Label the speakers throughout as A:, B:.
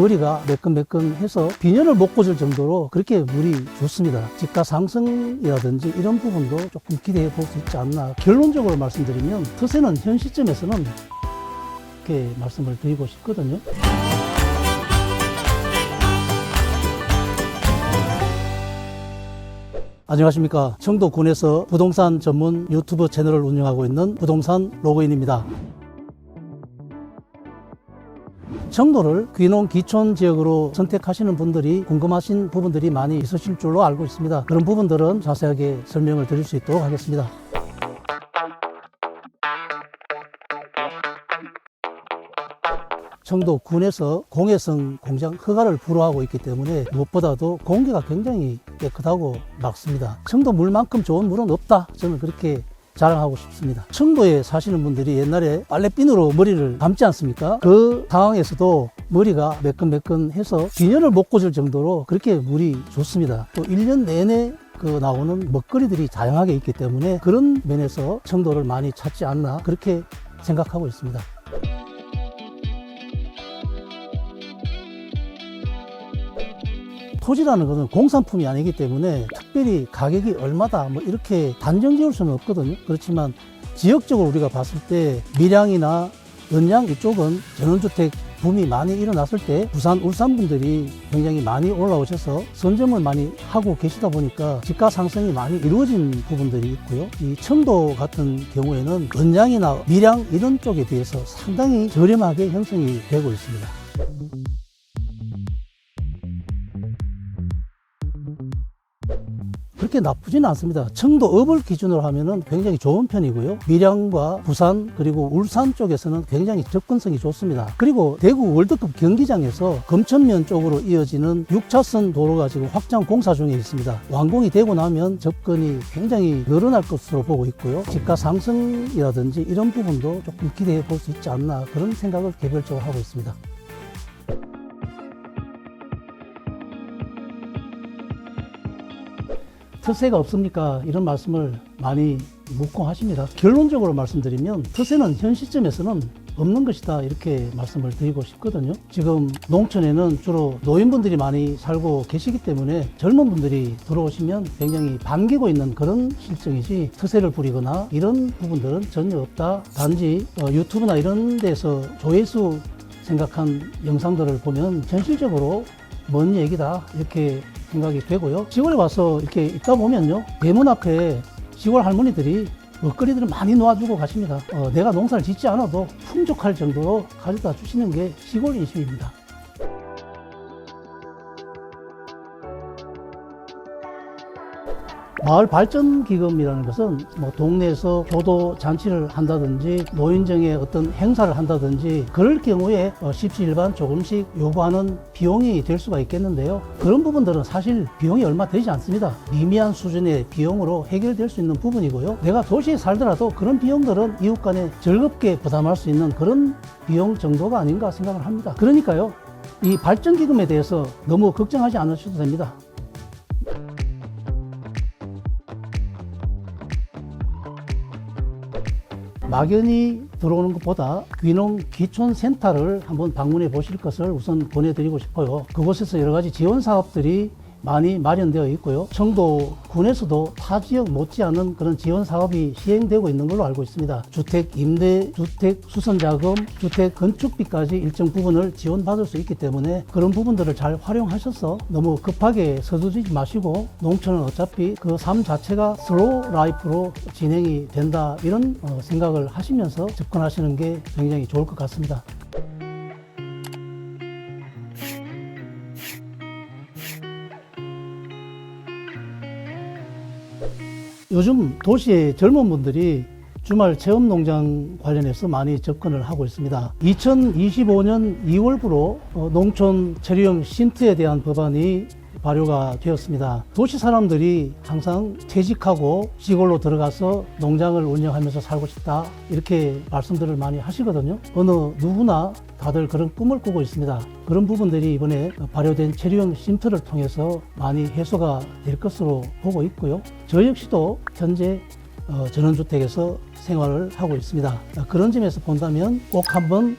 A: 머리가 매끈매끈해서 비년을 못 꽂을 정도로 그렇게 물이 좋습니다. 집가 상승이라든지 이런 부분도 조금 기대해 볼 수 있지 않나. 결론적으로 말씀드리면 터세는 현 시점에서는 이렇게 말씀을 드리고 싶거든요. 안녕하십니까. 청도군에서 부동산 전문 유튜브 채널을 운영하고 있는 부동산 로그인입니다. 청도를 귀농 기촌 지역으로 선택하시는 분들이 궁금하신 부분들이 많이 있으실 줄로 알고 있습니다. 그런 부분들은 자세하게 설명을 드릴 수 있도록 하겠습니다. 청도 군에서 공해성 공장 허가를 불허하고 있기 때문에 무엇보다도 공기가 굉장히 깨끗하고 맑습니다. 청도 물만큼 좋은 물은 없다. 저는 그렇게 자랑하고 싶습니다. 청도에 사시는 분들이 옛날에 빨래핀으로 머리를 감지 않습니까? 그 상황에서도 머리가 매끈매끈해서 비년을 못 꽂을 정도로 그렇게 물이 좋습니다. 또 1년 내내 그 나오는 먹거리들이 다양하게 있기 때문에 그런 면에서 청도를 많이 찾지 않나 그렇게 생각하고 있습니다. 토지라는 것은 공산품이 아니기 때문에 특별히 가격이 얼마다 뭐 이렇게 단정 지을 수는 없거든요. 그렇지만 지역적으로 우리가 봤을 때 밀양이나 연양 이쪽은 전원주택 붐이 많이 일어났을 때 부산, 울산 분들이 굉장히 많이 올라오셔서 선점을 많이 하고 계시다 보니까 집가 상승이 많이 이루어진 부분들이 있고요. 이 청도 같은 경우에는 연양이나 밀양 이런 쪽에 비해서 상당히 저렴하게 형성이 되고 있습니다. 그렇게 나쁘지는 않습니다. 청도읍을 기준으로 하면은 굉장히 좋은 편이고요. 밀양과 부산 그리고 울산 쪽에서는 굉장히 접근성이 좋습니다. 그리고 대구 월드컵 경기장에서 금천면 쪽으로 이어지는 6차선 도로가 지금 확장 공사 중에 있습니다. 완공이 되고 나면 접근이 굉장히 늘어날 것으로 보고 있고요. 집가 상승이라든지 이런 부분도 조금 기대해 볼 수 있지 않나 그런 생각을 개별적으로 하고 있습니다. 특세가 없습니까? 이런 말씀을 많이 묻고 하십니다. 결론적으로 말씀드리면 특세는 현 시점에서는 없는 것이다 이렇게 말씀을 드리고 싶거든요. 지금 농촌에는 주로 노인분들이 많이 살고 계시기 때문에 젊은 분들이 들어오시면 굉장히 반기고 있는 그런 실정이지 특세를 부리거나 이런 부분들은 전혀 없다. 단지 어, 유튜브나 이런 데서 조회수 생각한 영상들을 보면 현실적으로 먼 얘기다 이렇게 생각이 되고요. 시골에 와서 이렇게 있다 보면요. 대문 앞에 시골 할머니들이 먹거리들을 많이 놓아주고 가십니다. 어, 내가 농사를 짓지 않아도 풍족할 정도로 가져다 주시는 게 시골 인심입니다. 마을 발전 기금이라는 것은 뭐 동네에서 교도 잔치를 한다든지 노인정에 어떤 행사를 한다든지 그럴 경우에 어, 십시일반 조금씩 요구하는 비용이 될 수가 있겠는데요. 그런 부분들은 사실 비용이 얼마 되지 않습니다. 미미한 수준의 비용으로 해결될 수 있는 부분이고요. 내가 도시에 살더라도 그런 비용들은 이웃 간에 즐겁게 부담할 수 있는 그런 비용 정도가 아닌가 생각을 합니다. 그러니까요. 이 발전 기금에 대해서 너무 걱정하지 않으셔도 됩니다. 막연히 들어오는 것보다 귀농 기촌센터를 한번 방문해 보실 것을 우선 권해드리고 싶어요. 그곳에서 여러 가지 지원 사업들이 많이 마련되어 있고요. 청도 군에서도 타 지역 못지않은 그런 지원 사업이 시행되고 있는 걸로 알고 있습니다. 주택 임대, 주택 수선 자금, 주택 건축비까지 일정 부분을 지원받을 수 있기 때문에 그런 부분들을 잘 활용하셔서 너무 급하게 서두르지 마시고 농촌은 어차피 그 삶 자체가 슬로우 라이프로 진행이 된다 이런 어, 생각을 하시면서 접근하시는 게 굉장히 좋을 것 같습니다. 요즘 도시의 젊은 분들이 주말 체험 농장 관련해서 많이 접근을 하고 있습니다. 2025년 2월부로 어, 농촌 체류형 쉼트에 대한 법안이 발효가 되었습니다. 도시 사람들이 항상 퇴직하고 시골로 들어가서 농장을 운영하면서 살고 싶다 이렇게 말씀들을 많이 하시거든요. 어느 누구나 다들 그런 꿈을 꾸고 있습니다. 그런 부분들이 이번에 발효된 체류형 쉼터를 통해서 많이 해소가 될 것으로 보고 있고요. 저 역시도 현재 어, 전원주택에서 생활을 하고 있습니다. 어, 그런 점에서 본다면 꼭 한번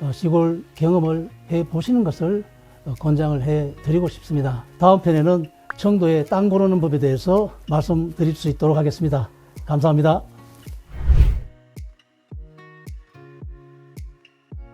A: 어, 시골 경험을 해 보시는 것을 어, 권장을 해 드리고 싶습니다. 다음 편에는 청도의 땅 고르는 법에 대해서 말씀드릴 수 있도록 하겠습니다. 감사합니다.